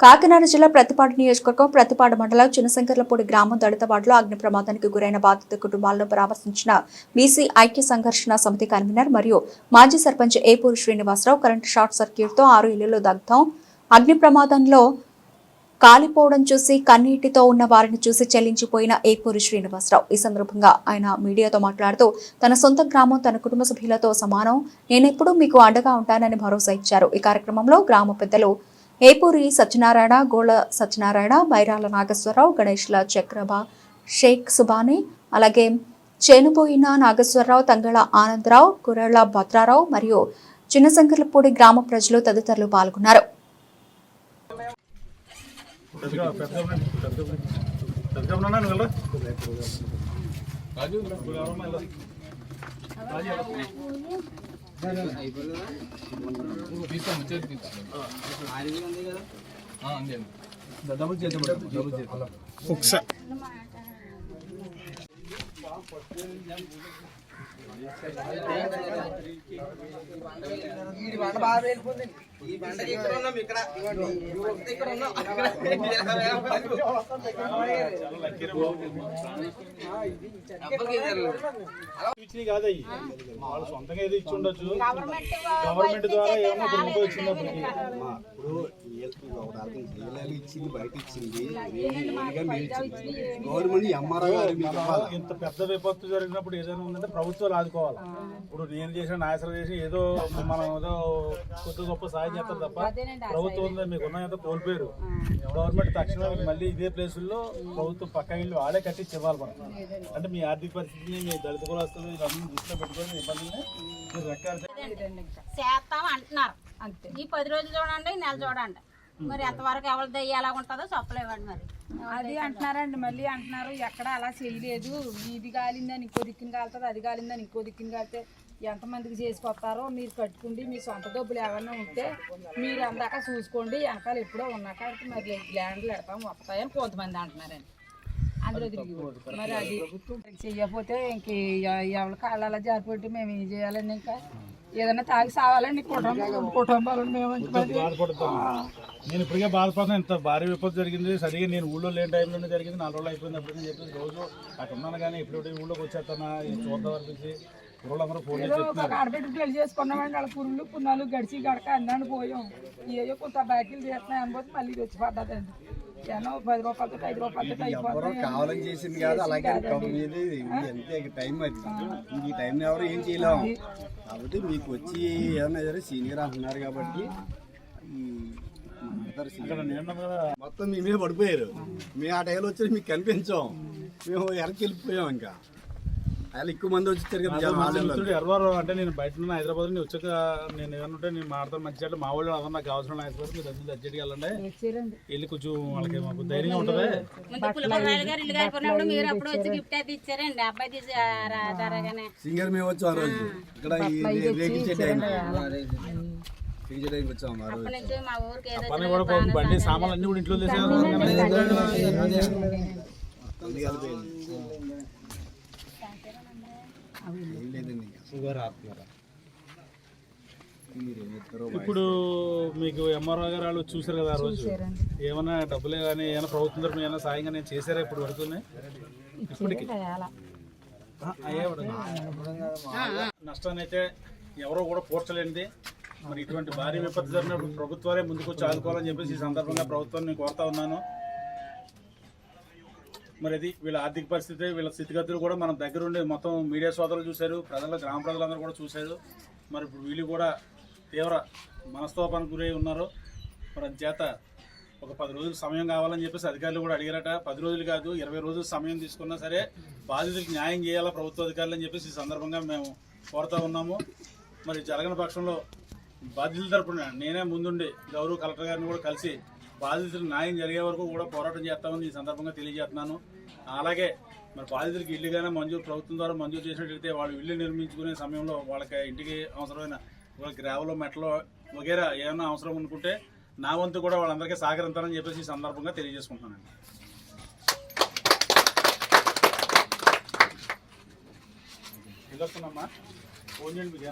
కాకినాడ జిల్లా ప్రతిపాడు నియోజకవర్గం ప్రతిపాడు మండలం చిన్నశంకర్లపూడి గ్రామం దళితవాడలో అగ్ని ప్రమాదానికి గురైన బాధిత కుటుంబాలను పరామర్శించిన బీసీ ఐక్య సంఘర్షణ సమితి కన్వీనర్ మరియు మాజీ సర్పంచ్ ఏపూరి శ్రీనివాసరావు కరెంట్ షార్ట్ సర్క్యూట్తో ఆరు ఇళ్ళలో దగ్ధం. అగ్ని ప్రమాదంలో కాలిపోవడం చూసి కన్నీటితో ఉన్న వారిని చూసి చెల్లించిపోయిన ఏపూరి శ్రీనివాసరావు. ఈ సందర్భంగా ఆయన మీడియాతో మాట్లాడుతూ తన సొంత గ్రామం తన కుటుంబ సభ్యులతో సమానం. నేనెప్పుడూ మీకు అండగా ఉంటానని భరోసా ఇచ్చారు. ఈ కార్యక్రమంలో గ్రామ పెద్దలు ఏపూరి సత్యనారాయణ గోళ సత్యనారాయణ బైరాల నాగేశ్వరరావు గణేష్ల చక్రబా షేక్ సుబాని అలాగే చేనుబోయిన నాగేశ్వరరావు తంగళ ఆనందరావు కురళ్ళ భద్రారావు మరియు చిన్నశంకర్లపూడి గ్రామ ప్రజలు తదితరులు పాల్గొన్నారు రాజు ఇప్పుడు ఎవరమ్మా వెళ్ళరా? రాజు వెళ్ళరా? డబుల్ చేద్దాం డబుల్ చేద్దాం ఒకసారి ఇచ్చినవి కాదు అయ్యి వాళ్ళు సొంతంగా ఏదో ఇచ్చి ఉండొచ్చు గవర్నమెంట్ ద్వారా వచ్చినప్పటికి ఇప్పుడు వీళ్ళకి ఇచ్చింది బయట ఇచ్చింది. Government MRO. ఇంత పెద్ద విపత్తు జరిగినప్పుడు ఏదైనా ఉందంటే ప్రభుత్వాలు ఆదుకోవాలి? ఇప్పుడు నేను చేసిన నాయసరం చేసి ఏదో మనం ఏదో కొద్ది గొప్ప సాయం చేస్తారు తప్ప ప్రభుత్వం ఉందా? మీకు ఉన్న ఏదో కోల్పోయారు. గవర్నమెంట్ తక్షణమే మీకు మళ్ళీ ఇదే ప్లేసుల్లో ప్రభుత్వం పక్క ఇల్లు వాళ్ళే కట్టించి ఇవ్వాలి మనం అంటే మీ ఆర్థిక పరిస్థితిని మీ దళిత కులస్తులు ఇవన్నీ దృష్టిలో పెట్టుకొని ఇబ్బందిని మీరు రెక్కారు చేస్తాం అంటున్నారు. ఈ పది రోజులు చూడండి ఈ నెల చూడండి. మరి ఎంతవరకు ఎవరి దయ్య ఎలా ఉంటుందో చెప్పలేమండి మరి. అది అంటున్నారండి మళ్ళీ అంటున్నారు ఎక్కడ అలా చేయలేదు. ఇది కాలిందని ఇంకో దిక్కుని కాలుతుంది అది కాలిందని ఇంకో దిక్కుని కాలితే ఎంతమందికి చేసుకొస్తారో మీరు కట్టుకుండి మీ సొంత డబ్బులు ఏమైనా ఉంటే మీరు అందాక చూసుకోండి వెనకాల ఎప్పుడో ఉన్నాక మరి ల్యాండ్లు పెడతాం వస్తాయని కొంతమంది అంటున్నారండి. అందులో తిరిగి మరి అది చెయ్యకపోతే ఇంక ఎవరి కాళ్ళు అలా జారిపోతే మేము ఏం చేయాలండి ఇంకా? ఏదైనా తాగి సావాలండి కుటుంబం కుటుంబాలు మేము నేను ఇప్పటికే బాధపడుతున్నాను ఇంత భారీ విపత్తు జరిగింది. సరిగా నేను ఊళ్ళో లేని టైంలోనే జరిగింది. నాలుగు రోజులు అయిపోయింది అప్పుడు చెప్పి రోజు. అక్కడ ఉన్నాను కానీ ఇప్పుడు ఊళ్ళోకి వచ్చేస్తానా? చూద్దాం అనిపించి ఆడబెట్టి పెళ్ళి చేసుకున్నామండి. వాళ్ళ పురుళ్ళు పున్నాలు గడిచి గడక అన్నాను పోయాం. ఏయో కొంత బ్యాగులు తీస్తున్నాయి అనుకోవచ్చు మళ్ళీ వచ్చి పడ్డదండి. పది ఐదు ఎవరో కావాలని చేసింది కాదు అలాగే అంతే టైం అది. ఇంక ఈ టైం ఎవరు ఏం చేయలేము కాబట్టి మీకు వచ్చి ఏదైనా సరే సీనియర్ అంటున్నారు కాబట్టి మొత్తం మీ మీద పడిపోయారు. మేము ఆ టైంలో వచ్చి మీకు కనిపించాం. మేము వెనక్కి వెళ్ళిపోయాం ఇంకా. అలా ఎక్కువ మంది వచ్చారు కదా ఎర్రవారు అంటే నేను బయట ఉన్న హైదరాబాద్ నుంచి వచ్చాక నేను ఏదైనా ఉంటే నేను మాట్లాడతాను మంచి చెడ్డ మా వాళ్ళు అదన్నా నాకు కావాల్సిన హైదరాబాద్ మీరు దగ్గర అర్జెంట్గా వెళ్ళండి. వెళ్ళి కొంచెం వాళ్ళకి మాకు ధైర్యంగా ఉంటుంది. ముందు పుల్లపల్లి గారు ఇల్లు కాలిపోయినప్పుడు మీరు అప్పుడు వచ్చి గిఫ్ట్ అయితే ఇచ్చారండి. అబ్బాయి తీసి రాగానే సింగర్ మేము వచ్చాం ఆ రోజు. ఇక్కడ బండి సామాన్లు అన్ని కూడా ఇంట్లో ఇప్పుడు మీకు ఎంఆర్ఓ గారు వాళ్ళు చూసారు కదా ఆ రోజు? ఏమైనా డబ్బులే కానీ ఏమైనా ప్రభుత్వం తరఫున ఏమైనా సాయంగా నేను చేశారా ఇప్పుడు వరకు? ఇప్పటికి అయ్యే. నష్టాన్ని అయితే ఎవరో కూడా పోర్చలేనిది. మరి ఇటువంటి భారీ విపత్తు జరిగినప్పుడు ప్రభుత్వాలే ముందుకు వచ్చి ఆదుకోవాలని చెప్పేసి ఈ సందర్భంగా ప్రభుత్వాన్ని నేను కోరుతా ఉన్నాను. మరి అది వీళ్ళ ఆర్థిక పరిస్థితి వీళ్ళ స్థితిగతులు కూడా మనం దగ్గరుండి మొత్తం మీడియా సోదరులు చూశారు ప్రజలు గ్రామ ప్రజలందరూ కూడా చూశారు. మరి ఇప్పుడు వీళ్ళు కూడా తీవ్ర మనస్తోపానికి గురై ఉన్నారు. మరి చేత ఒక పది రోజులు సమయం కావాలని చెప్పేసి అధికారులు కూడా అడిగారట. పది రోజులు కాదు ఇరవై రోజులు సమయం తీసుకున్నా సరే బాధితులకు న్యాయం చేయాలా ప్రభుత్వ అధికారులు అని చెప్పేసి ఈ సందర్భంగా మేము కోరుతా ఉన్నాము. మరి జరగని పక్షంలో బాధితుల తరపున నేనే ముందుండి గౌరవ కలెక్టర్ గారిని కూడా కలిసి బాధితులు న్యాయం జరిగే వరకు కూడా పోరాటం చేస్తామని ఈ సందర్భంగా తెలియజేస్తున్నాను. అలాగే మరి ఇల్లు కానీ మంజూరు ప్రభుత్వం ద్వారా మంజూరు చేసినట్లయితే వాళ్ళు ఇల్లు నిర్మించుకునే సమయంలో వాళ్ళకి ఇంటికి అవసరమైన వాళ్ళకి రేవలో మెట్లో వగేరా ఏమైనా అవసరం అనుకుంటే నా వంతు కూడా వాళ్ళందరికీ సహకరించాలని చెప్పేసి ఈ సందర్భంగా తెలియజేసుకుంటున్నానండి. వెళ్ళొస్తున్నామ్మా ఫోన్ చేయండి మీకు